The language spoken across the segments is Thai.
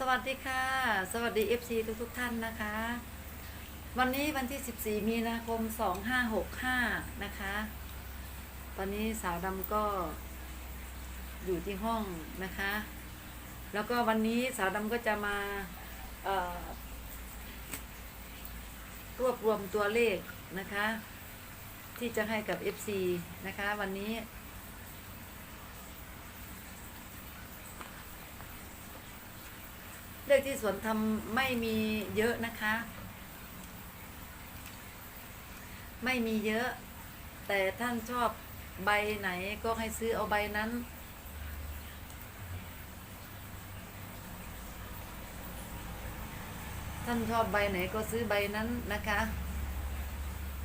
สวัสดีค่ะ สวัสดี FC ทุกทุกท่านนะคะ วันนี้วันที่ 14 มีนาคม 2565 นะคะ ตอนนี้สาวดำก็อยู่ที่ห้องนะคะ แล้วก็วันนี้สาวดำก็จะมารวบรวมตัวเลขนะคะ ที่จะให้กับ FC นะคะ วันนี้ เลขที่สวนทำไม่มีเยอะนะคะ ไม่มีเยอะ แต่ท่านชอบใบไหนก็ให้ซื้อเอาใบนั้น ท่านชอบใบไหนก็ซื้อใบนั้นนะคะ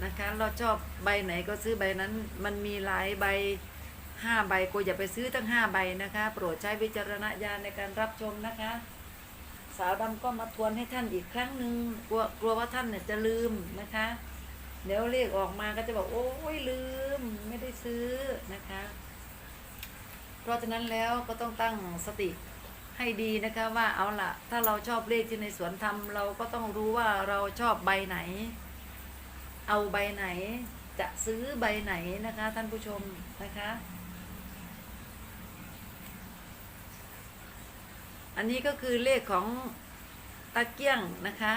นะคะ เราชอบใบไหนก็ซื้อใบนั้น มันมีหลายใบห้าใบก็อย่าไปซื้อตั้งห้าใบนะคะ โปรดใช้วิจารณญาณในการรับชมนะคะ สาวดำก็มาทวนให้ท่านอีกครั้งหนึ่งกลัวกลัวว่าท่านเนี่ยจะลืมนะคะ เดี๋ยวเลขออกมาก็จะบอกโอ้ยลืมไม่ได้ซื้อนะคะ เพราะฉะนั้นแล้วก็ต้องตั้งสติให้ดีนะคะว่าเอาล่ะถ้าเราชอบเลขที่ในสวนทำเราก็ต้องรู้ว่าเราชอบใบไหน เอาใบไหนจะซื้อใบไหนนะคะ ท่านผู้ชมนะคะ อันนี้ก็คือเลขของตาเกี้ยงนะคะ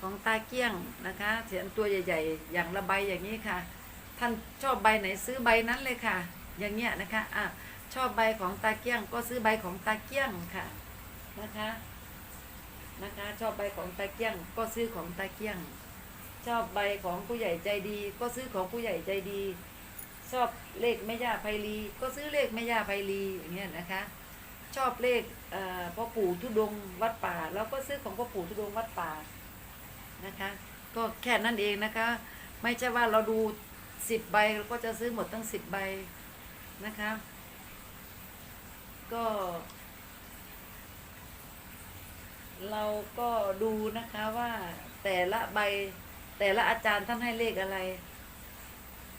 ของตาเกี้ยงนะคะเสียนตัวใหญ่ ๆ อย่างละใบอย่างนี้ค่ะ ท่านชอบใบไหนซื้อใบนั้นเลยค่ะ อย่างเงี้ยนะคะอะชอบใบของตาเกี้ยงก็ซื้อใบของตาเกี้ยงค่ะนะคะนะคะชอบใบของตาเกี้ยงก็ซื้อของตาเกี้ยง ชอบใบของผู้ใหญ่ใจดี ก็ซื้อของผู้ใหญ่ใจดี ชอบเลขแม่ย่าไพลีก็ซื้อเลขแม่ย่าไพลีอย่างเงี้ยนะคะ ชอบเลขเอ่อพ่อปู่ทุดงวัดป่า แล้วก็ซื้อของพ่อปู่ทุดงวัดป่านะคะ ก็แค่นั้นเองนะคะ ไม่ใช่ว่าเราดูสิบใบเราก็จะซื้อหมดตั้งสิบใบนะคะ ก็ เราก็ดูนะคะว่าแต่ละใบแต่ละอาจารย์ท่านให้เลขอะไร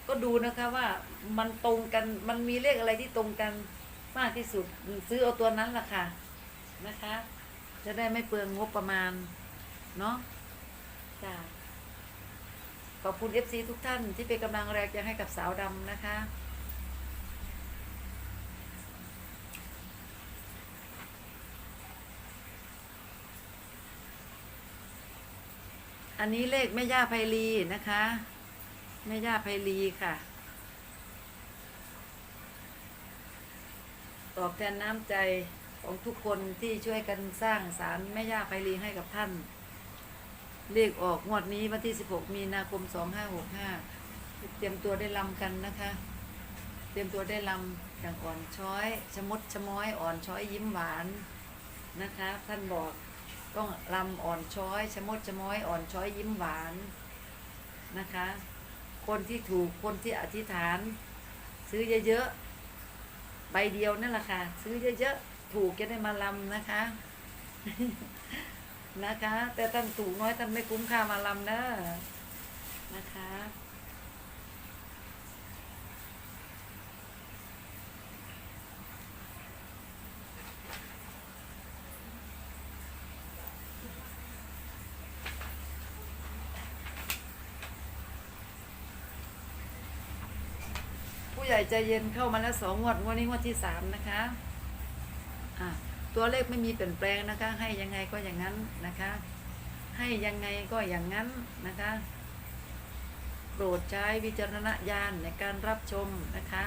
ก็ดูนะคะว่ามันตรงกันมันมีเลขอะไรที่ตรงกัน มากที่สุดซื้อเอาตัวนั้นล่ะค่ะ นะคะ จะได้ไม่เปลืองงบประมาณ เนาะจ้าขอบคุณ FC ทุกท่านที่เป็นกำลังแรงใจให้กับสาวดำนะคะ อันนี้เลขแม่ย่าไพลีนะคะ แม่ย่าไพลีค่ะ อบแทนน้ำใจของทุกคนที่ช่วยกันสร้างสารแม่ย่าไพลีให้กับท่าน เลขออกงวดนี้วันที่ 16 มีนาคม 2565 เตรียมตัวได้ลำกันนะคะ เตรียมตัวได้ลำอย่างอ่อนช้อยชะมดชะม้อยอ่อนช้อยยิ้มหวานนะคะ ท่านบอกต้องลำอ่อนช้อยชะมดชะม้อยอ่อนช้อยยิ้มหวานนะคะ คนที่ถูกคนที่อธิษฐาน ซื้อเยอะๆ ใบเดียวนั่นแหละค่ะ ซื้อเยอะๆ ถูกจะได้มาลำนะคะ นะคะ แต่ท่านถูกน้อยท่านไม่คุ้มค่ามาลำเนะนะคะ ผู้ ใหญ่ใจเย็นเข้ามาแล้วสองงวดงวดนี้งวดที่สามนะคะอะตัวเลขไม่มีเปลี่ยนแปลงนะคะ ให้ยังไงก็อย่างนั้นนะคะ ให้ยังไงก็อย่างนั้นนะคะ โปรดใช้วิจารณญาณในการรับชมนะคะ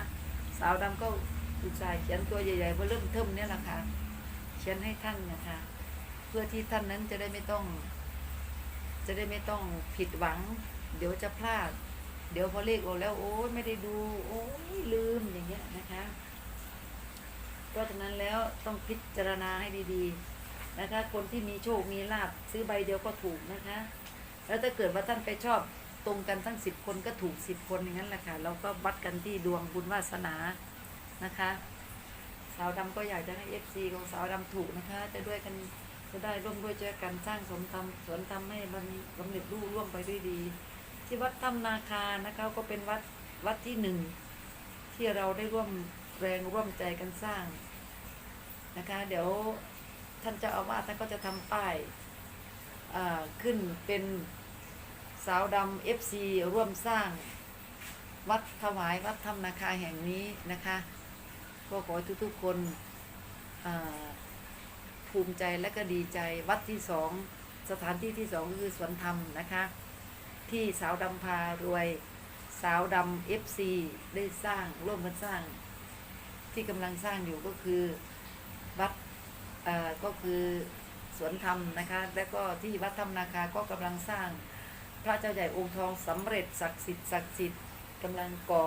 สาวดำก็อุตส่าห์เขียนตัวใหญ่ๆเพื่อเริ่มเทิมเนี่ยแหละค่ะเขียนให้ท่านนะคะ เพื่อที่ท่านนั้นจะได้ไม่ต้อง จะได้ไม่ต้องผิดหวัง เดี๋ยวจะพลาด เดี๋ยวพอเลขออกแล้ว โอ้ยไม่ได้ดู โอ้ยลืมอย่างเงี้ยนะคะเพราะฉะนั้นแล้วต้องพิจารณาให้ดีๆนะคะ คนที่มีโชคมีลาบซื้อใบเดียวก็ถูกนะคะ แล้วถ้าเกิดว่าท่านไปชอบตรงกันทั้งสิบคนก็ถูกสิบคนอย่างนั้นแหละค่ะเราก็วัดกันที่ดวงบุญวาสนานะคะ สาวดำก็อยากจะให้เอฟซีของสาวดำถูกนะคะ จะด้วยกันจะได้ร่วมด้วยช่วยกันสร้างสมทำสวนทำให้มันสำเร็จรุ่ร่วงไปด้วยดี ที่วัดถ้ำนาคานะคะก็เป็นวัดวัดที่หนึ่งที่เราได้ร่วมแรงร่วมใจกันสร้างนะคะ เดี๋ยวท่านเจ้าอาวาสท่านก็จะทำป้ายอ่าขึ้นเป็นสาวดำเอฟซีร่วมสร้าง วัดถวายวัดธรรมนาคาแห่งนี้นะคะก็ขอให้ทุกๆคนอ่าภูมิใจและก็ดีใจวัดที่สองสถานที่ที่สองก็คือสวนธรรมนะคะ ที่สาวดำพารวย สาวดำเอฟซีได้สร้างร่วมกันสร้าง ที่กำลังสร้างอยู่ก็คือวัดก็คือสวนธรรมนะคะ และก็ที่วัดธรรมนาคาก็กำลังสร้าง พระเจ้าใหญ่องค์ทองสำเร็จศักดิ์สิทธิ์ศักดิ์สิทธิ์กำลังก่อ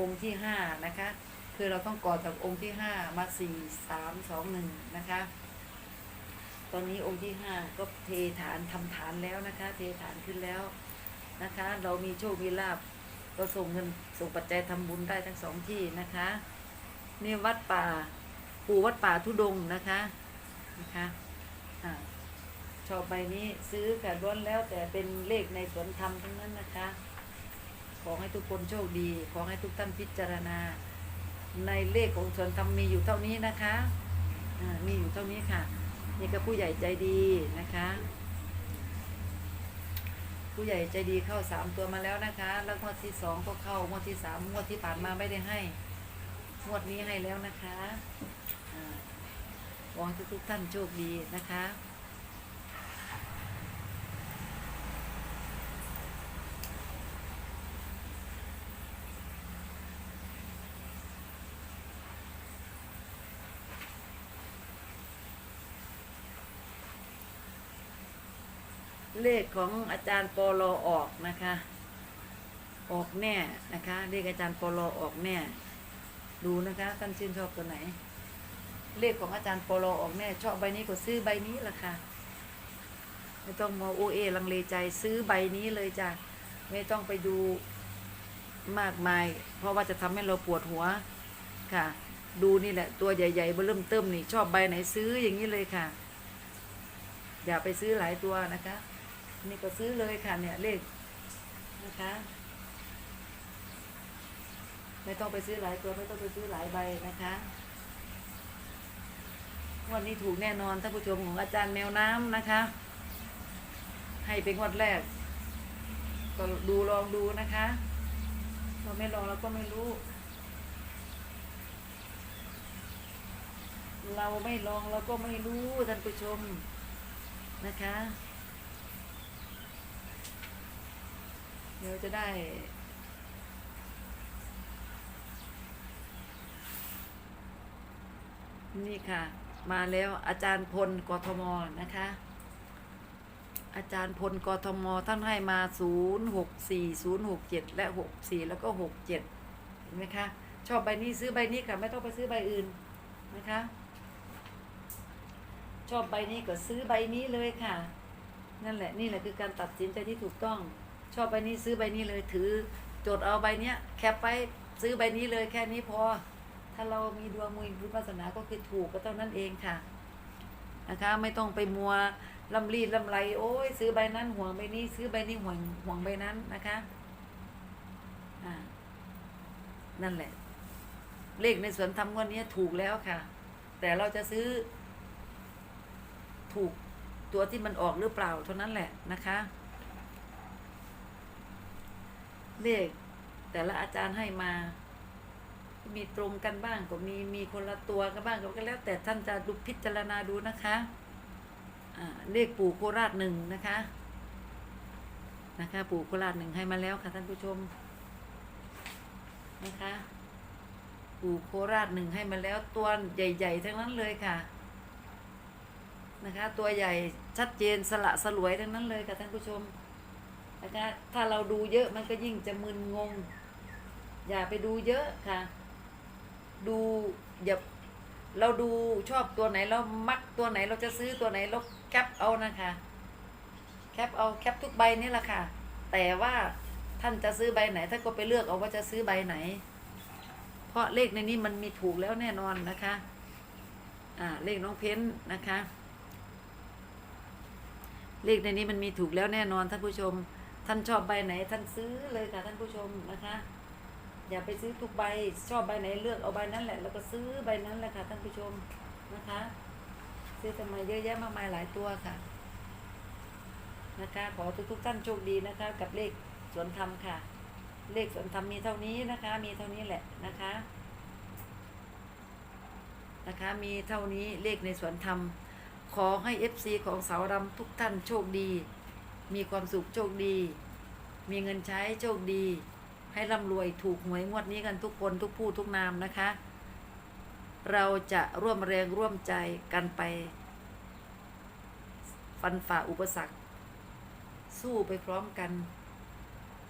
องค์ที่ห้านะคะ คือเราต้องก่อจากองค์ที่ห้ามาสี่สามสองหนึ่งนะคะตอนนี้องค์ที่ห้าก็เทฐานทำฐานแล้วนะคะ เทฐานขึ้นแล้ว นะคะ เรามีโชค มีลาบก็ส่งเงินส่งปัจจัยทำบุญได้ทั้งสองที่นะคะนี่วัดป่าปู่วัดป่าทุดงนะคะนะคะอ่าชอบใบนี้ซื้อค่ะล้วนแล้วแต่เป็นเลขในสวนธรรมทั้งนั้นนะคะ ขอให้ทุกคนโชคดี ขอให้ทุกท่านพิจารณา ในเลขของสวนธรรมมีอยู่เท่านี้นะคะอ่ามีอยู่เท่านี้ค่ะ นี่ก็ผู้ใหญ่ใจดีนะคะ ผู้ใหญ่ใจดีเข้าสามตัวมาแล้วนะคะ แล้วงวดที่สองก็เข้างวดที่สามงวดที่ผ่านมาไม่ได้ให้งวดนี้ให้แล้วนะคะอ่าหวังทุกทุกท่านโชคดีนะคะ เลขของอาจารย์ปอลอออกนะคะ ออกแน่นะคะ เลขอาจารย์ปอลอออกแน่ ดูนะคะท่านชื่นชอบตัวไหน เลขของอาจารย์ปอลอออกแน่ชอบใบนี้ก็ซื้อใบนี้ละค่ะไม่ต้องมาโอเอลังเลใจซื้อใบนี้เลยจ้ะไม่ต้องไปดูมากมาย เพราะว่าจะทำให้เราปวดหัวค่ะ ดูนี่แหละ ตัวใหญ่ๆเบอเริ่มเติมนี่ ชอบใบไหนซื้ออย่างนี้เลยค่ะ อย่าไปซื้อหลายตัวนะคะ นี่ก็ซื้อเลยค่ะเนี่ยเลขนะคะ ไม่ต้องไปซื้อหลายตัวไม่ต้องไปซื้อหลายใบนะคะวันนี้ถูกแน่นอนท่านผู้ชมของอาจารย์แมวน้ำนะคะ ให้เป็นงวดแรก ก็ดูลองดูนะคะเราไม่ลองเราก็ไม่รู้ เราไม่ลองเราก็ไม่รู้ท่านผู้ชมนะคะ เดี๋ยวจะได้ นี่ค่ะ มาแล้วอาจารย์พลกทมนะคะ อาจารย์พลกทมท่านให้มาศูนย์หกสี่ศูนย์หกเจ็ดและหกสี่แล้วก็หกเจ็ดเห็นไหมคะ ชอบใบนี้ซื้อใบนี้ค่ะ ไม่ต้องไปซื้อใบอื่นนะคะ ชอบใบนี้ก็ซื้อใบนี้เลยค่ะ นั่นแหละนี่แหละคือการตัดสินใจที่ถูกต้อง ชอบใบนี้ซื้อใบนี้เลยถือจดเอาใบเนี้ยแคปไปซื้อใบนี้เลยแค่นี้พอ ถ้าเรามีดวงมีบุญวาสนาก็คือถูกก็เท่านั้นเองค่ะนะคะไม่ต้องไปมัวลำรีดลำไร โอ้ยซื้อใบนั้นห่วงใบนี้ ซื้อใบนี้ห่วงห่วงใบนั้นนะคะอ่านั่นแหละ เลขในสวนทำงวันนี้ถูกแล้วค่ะ แต่เราจะซื้อ ถูกตัวที่มันออกหรือเปล่าเท่านั้นแหละนะคะ เลข แต่ละอาจารย์ให้มา มีตรงกันบ้างก็มีมีคนละตัวกันบ้างก็แล้ว แต่ท่านจะดูพิจารณาดูนะคะอ่าเลขปู่โคราชหนึ่งนะคะ นะคะ ปู่โคราชหนึ่งให้มาแล้วค่ะท่านผู้ชม นะคะ ปู่โคราชหนึ่งให้มาแล้วตัวใหญ่ ๆ ทั้งนั้นเลยค่ะ นะคะ ตัวใหญ่ชัดเจนสละสลวยทั้งนั้นเลยค่ะท่านผู้ชม นะคะถ้าเราดูเยอะมันก็ยิ่งจะมึนงง อย่าไปดูเยอะค่ะ ดูอย่าเราดูชอบตัวไหนเรามักตัวไหนเราจะซื้อตัวไหนเราแคปเอานะคะแคปเอาแคปทุกใบนี่แหละค่ะ แต่ว่าท่านจะซื้อใบไหนท่านก็ไปเลือกเอาว่าจะซื้อใบไหน เพราะเลขในนี้มันมีถูกแล้วแน่นอนนะคะ อ่าเลขน้องเพ้นนะคะ เลขในนี้มันมีถูกแล้วแน่นอนท่านผู้ชม ท่านชอบใบไหน ท่านซื้อเลยค่ะท่านผู้ชมนะคะ อย่าไปซื้อทุกใบชอบใบไหนเลือกเอาใบนั้นแหละ แล้วก็ซื้อใบนั้นแหละค่ะท่านผู้ชมนะคะ ซื้อทำไมเยอะแยะมากมายหลายตัวค่ะ นะคะ ขอทุกทุกท่านโชคดีนะคะ กับเลขสวนธรรมค่ะ เลขสวนธรรมมีเท่านี้นะคะ มีเท่านี้แหละนะคะนะคะมีเท่านี้เลขในสวนธรรม ขอให้ FC ของสาวดำทุกท่านโชคดี มีความสุขโชคดี มีเงินใช้โชคดี ให้ร่ำรวยถูกหวยงวดนี้กันทุกคนทุกผู้ทุกนามนะคะ เราจะร่วมแรงร่วมใจกันไป ฟันฝ่าอุปสรรค สู้ไปพร้อมกัน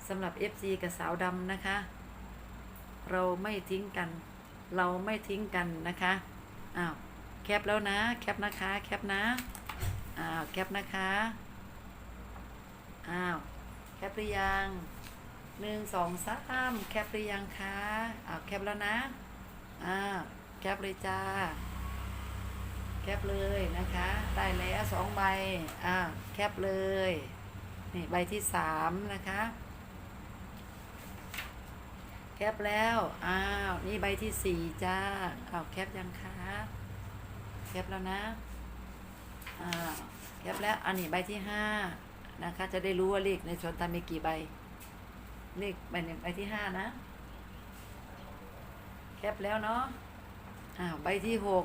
สำหรับ FC กับสาวดำนะคะ เราไม่ทิ้งกัน เราไม่ทิ้งกันนะคะอ้าวแคปแล้วนะ แคปนะคะ แคปนะอ้าวแคปนะคะ อ้าวแคปหรือยังหนึ่งสองสามแคปหรือยังคะอ้าวแคปแล้วนะอ้าวแคปเลยจ้าแคปเลยนะคะ ได้แล้วสองใบอ่าแคปเลยนี่ใบที่สามนะคะ แคปแล้วอ้าวนี่ใบที่สี่จ้าอ้าวแคปยังคะแคปแล้วนะอ้าวแคปแล้วอันนี้ใบที่ห้า นะคะ จะได้รู้ว่าเลขในสวนตามมีกี่ใบ เลขใบหนึ่งใบที่ห้านะ แคปแล้วเนาะอ้าวใบที่หก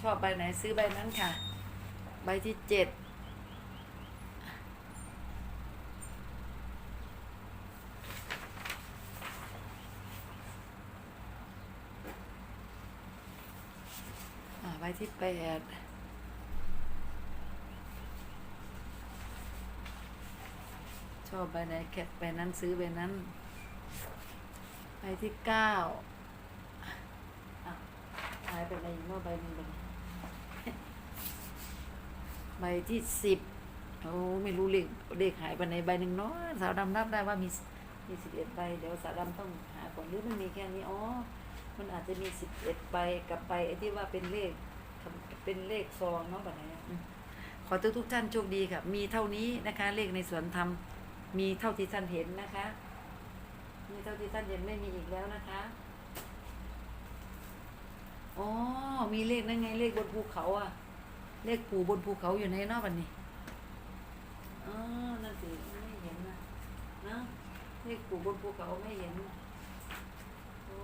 ชอบใบไหนซื้อใบนั้นค่ะ ใบที่เจ็ด ใบที่แปดชอบใบไหนแคปใบนั้นซื้อใบนั้นใบที่เก้าอะหายไปไหนเมื่อใบหนึงใบใบที่สิบโอ้ไม่รู้เลขเลขหายไปไหนใบหนึ่งเนาะสาวดำนับได้ว่ามีมีสิบเอ็ดใบเดี๋ยวสาวดำต้องหาก่อนหรือมันมีแค่นี้อ๋อมันอาจจะมีสิบเอ็ดใบกับใบไอ้ที่ว่าเป็นเลข เป็นเลขซองเนาะแบบไหนอะอืมขอทุกทุกท่านโชคดีค่ะ มีเท่านี้นะคะ เลขในสวนธรรมมีเท่าที่ท่านเห็นนะคะ มีเท่าที่ท่านเห็นไม่มีอีกแล้วนะคะอ๋อมีเลขนั่นไง เลขบนภูเขาอะ เลขปู่บนภูเขาอยู่ในนอกบันนี้อ๋อนั่นสิไม่เห็นนะนะเลขปู่บนภูเขาไม่เห็นอ้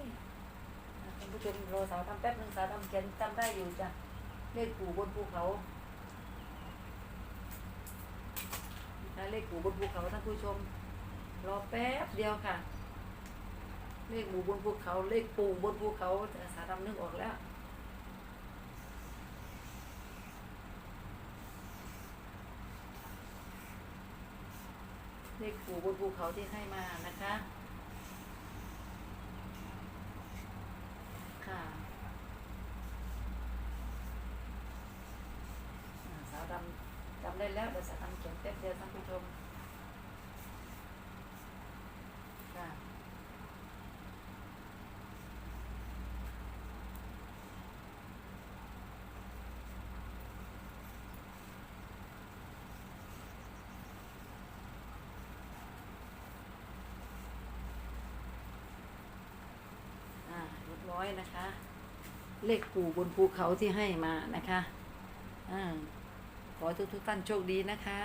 ยอะท่าน ผู้ชมรอสาวทำแป๊บหนึ่งสาวทำเขียนจำได้อยู่จ้ะเลขปู่บนภูเขานะเลขปู่บนภูเขาท่านผู้ชม รอแป๊บเดียวค่ะ เลขปู่บนภูเขา เลขปู่บนภูเขาสาวทำนึกออกแล้วเลขปู่บนภูเขาที่ให้มานะคะ ค่ะสาวดำจำได้แล้วเดี๋ยวสาวดำเขียนเต็มเดียวท่านผู้ชม ค่ะ อ่าเร้อยนะคะ เลขปู่บนภูเขาที่ให้มานะคะอ่าขอทุกทุกท่านโชคดีนะคะ